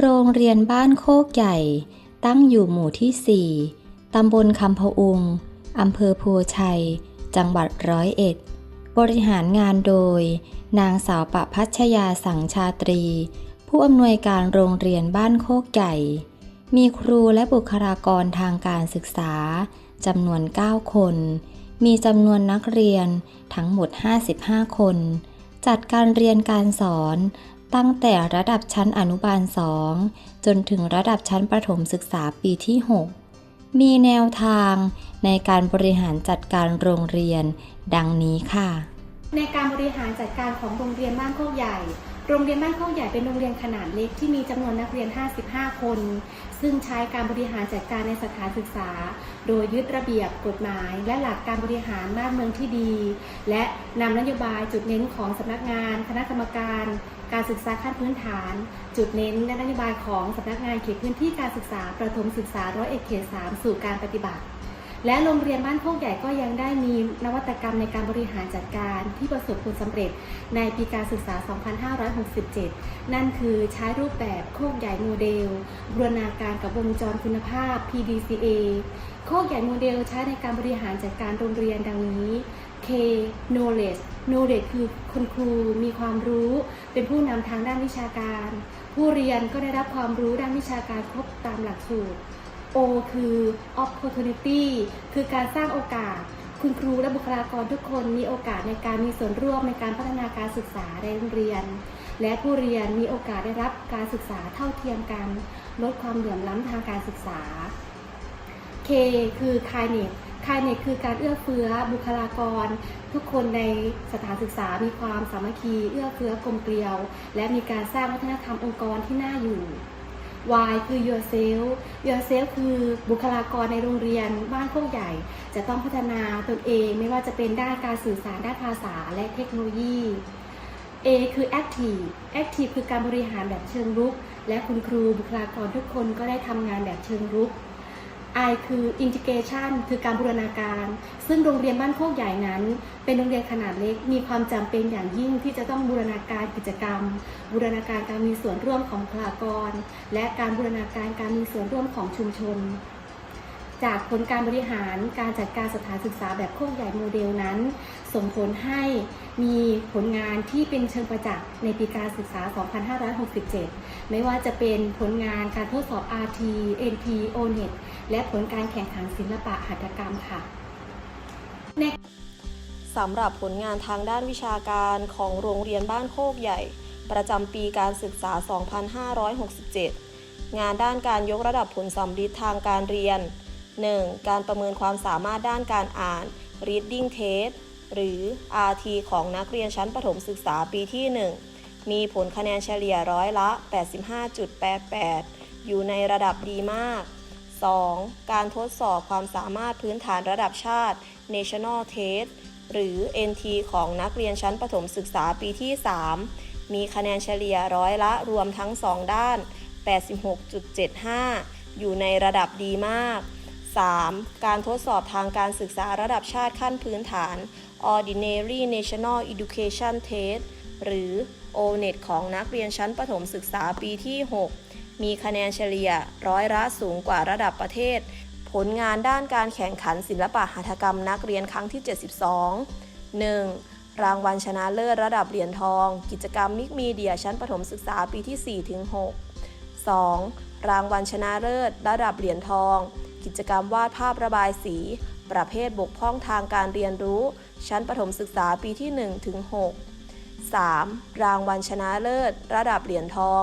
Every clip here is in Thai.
โรงเรียนบ้านโคกใหญ่ ตั้งอยู่หมู่ที่ 4 ตำบลคำพะอุง อำเภอโพชัย จังหวัดร้อยเอ็ด บริหารงานโดย นางสาวประพัชยาสังชาตรี ผู้อำนวยการโรงเรียนบ้านโคกใหญ่ มีครูและบุคลากรทางการศึกษาจำนวน 9 คน มีจำนวนนักเรียนทั้งหมด 55 คน จัดการเรียนการสอน ตั้งแต่ระดับชั้นอนุบาล 2 จนถึงระดับชั้นประถมศึกษาปีที่ 6 มีแนวทางในการบริหารจัดการโรงเรียน ดังนี้ค่ะ ในการบริหารจัดการของโรงเรียนบ้านโคกใหญ่ โรงเรียนบ้านโคกใหญ่เป็นโรงเรียนขนาดเล็กที่มีจำนวนนักเรียน 55 คน ซึ่งใช้การบริหารจัดการในสถานศึกษา โดยยึดระเบียบกฎหมาย และหลักการบริหารบ้านเมืองที่ดี และนำนโยบายจุดเน้นของสำนักงาน คณะกรรมการ การศึกษาขั้นพื้นฐาน จุดเน้นและนโยบายของสำนักงานเขตพื้นที่การศึกษาประถมศึกษาร้อยเอ็ดเขตสามสู่การปฏิบัติ และโรงเรียนบ้านโคกใหญ่ก็ยังได้มีนวัตกรรมในการบริหารจัดการที่ประสบผลสำเร็จในปีการศึกษา 2567 นั่นคือใช้รูปแบบโคกใหญ่โมเดลบูรณาการกับวงจรคุณภาพ PDCA โคกใหญ่โมเดลใช้ในการบริหารจัดการโรงเรียนดังนี้ K knowledge knowledge คือคุณครูมีความรู้ เป็นผู้นำทางด้านวิชาการ ผู้เรียนก็ได้รับความรู้ด้านวิชาการครบตามหลักสูตร O คือ opportunity คือการสร้างโอกาส คุณครูและบุคลากรทุกคนมีโอกาสในการมีส่วนร่วมในการพัฒนาการศึกษาในโรงเรียน และผู้เรียนมีโอกาสได้รับการศึกษาเท่าเทียมกัน ลดความเหลื่อมล้ำทางการศึกษา K คือ kindness kindness คือการเอื้อเฟื้อบุคลากร ทุกคนในสถานศึกษามีความสามัคคีเอื้อเฟื้อกลมเกลียว และมีการสร้างวัฒนธรรมองค์กรที่น่าอยู่ Y คือ yourself yourself คือบุคลากรในโรงเรียนบ้านโคกใหญ่ จะต้องพัฒนาตนเองไม่ว่าจะเป็นด้านการสื่อสารด้านภาษาและเทคโนโลยี A คือ active active คือการบริหารแบบเชิงรุก และคุณครูบุคลากรทุกคนก็ได้ทำงานแบบเชิงรุก I คือ integration คือการบูรณาการ ซึ่งโรงเรียนบ้านโคกใหญ่นั้น เป็นโรงเรียนขนาดเล็ก มีความจำเป็นอย่างยิ่งที่จะต้องบูรณาการกิจกรรม บูรณาการการมีส่วนร่วมของประชากร และการบูรณาการการมีส่วนร่วมของชุมชน จากผลการบริหารการจัดการสถานศึกษาแบบโคกใหญ่โมเดลนั้น ส่งผลให้มีผลงานที่เป็นเชิงประจักษ์ในปีการศึกษา 2567 ไม่ว่าจะเป็นผลงานการทดสอบ RT NT ONET และผลการแข่งขันศิลปะหัตถกรรมค่ะสำหรับผลงานทางด้านวิชาการของโรงเรียนบ้านโคกใหญ่ ประจำปีการศึกษา 2567 งานด้านการยกระดับผลสำลิดทางการเรียน 1. การประเมินความสามารถด้านการอ่าน reading test หรือ RT ของนักเรียนชั้นประถมศึกษาปีที่ 1 มีผลคะแนนเฉลี่ยร้อยละ 85.88 อยู่ในระดับดีมาก 2. การทดสอบความสามารถพื้นฐานระดับชาติ National Test หรือ NT ของนักเรียนชั้นประถมศึกษาปีที่ 3 มีคะแนนเฉลี่ยร้อยละรวมทั้ง 2 ด้าน 86.75 อยู่ในระดับดีมาก 3. การทดสอบทางการศึกษาระดับชาติขั้นพื้นฐาน Ordinary National Education Test หรือ ONET ของนักเรียนชั้นประถมศึกษาปีที่ 6 มีคะแนนเฉลี่ยร้อยละสูงกว่าระดับประเทศ ผลงานด้านการแข่งขันศิลปะหัตถกรรมนักเรียนครั้งที่ 72 1. รางวัลชนะเลิศระดับเหรียญทอง กิจกรรมมิกมีเดียชั้นประถมศึกษาปีที่ 4-6 2. รางวัลชนะเลิศระดับเหรียญทอง กิจกรรมวาดภาพระบายสี ประเภทบกพร่องทางการเรียนรู้ ชั้นประถมศึกษาปีที่1ถึง6 3. รางวัลชนะเลิศ ระดับเหรียญทอง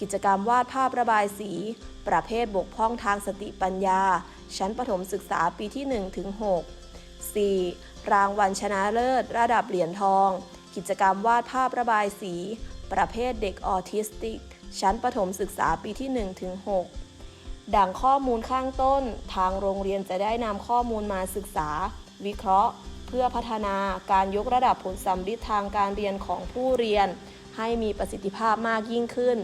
กิจกรรมวาดภาพระบายสี ประเภทบกพร่องทางสติปัญญา ชั้นประถมศึกษาปีที่1ถึง6 4. รางวัลชนะเลิศ ระดับเหรียญทอง กิจกรรมวาดภาพระบายสี ประเภทเด็กออทิสติก ชั้นประถมศึกษาปีที่1ถึง6 ดังข้อมูลข้างต้น ทางโรงเรียนจะได้นำข้อมูลมาศึกษา วิเคราะห์ เพื่อพัฒนาการยกระดับผลสัมฤทธิ์ทางการเรียนของผู้เรียน ให้มีประสิทธิภาพมากยิ่งขึ้น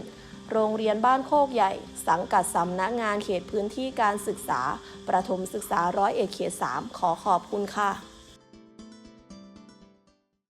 โรงเรียนบ้านโคกใหญ่ สังกัดสำนักงานเขตพื้นที่การศึกษา ประถมศึกษาร้อยเอกเขต3ขอขอบคุณค่ะ